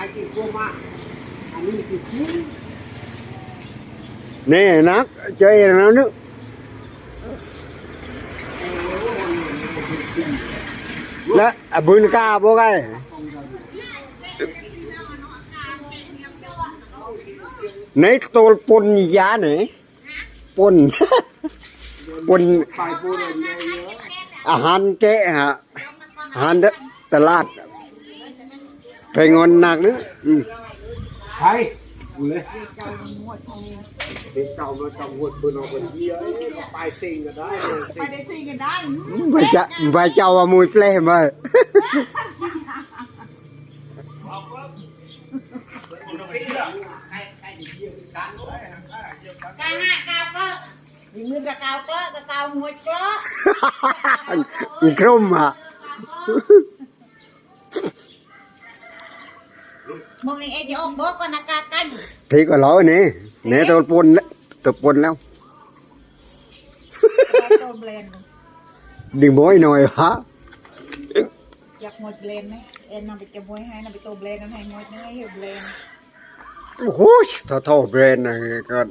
รกินพวกมากอันนี้คือชิ้นนี่นักเจอแล้วนึกและอะบุญกาบ่ไงในตัวปนยาไหนปนปนไปปูเลยเยอะอาหารแกะฮะอาหารตลาด ไปงอนหนักเนึอืมไปกูเลยเด็กเก่ามาจังหวัดปืนเอาไปเยอะก็ไปซิงกันได้เลยไปได้ซีกันได้ไปจะไปเจ้าว่ามุยเปลมากาห้ากาวก็มีมือกะกาวก็กะกาวหัวก็ครุ่มอะ มึงนี่เอ็ดยอมบอกก็นักกากัน thì có lỗi nè nè tôi buồn đấy tôi buồn lắm โตเบลน đừng mỗi nồi hả อยากหมดเบลนไหมเอ็นนำไปจะมวยให้นำไปโตเบลนนั่นให้หมดนึงให้เบลน ôi thọ thọ brand này con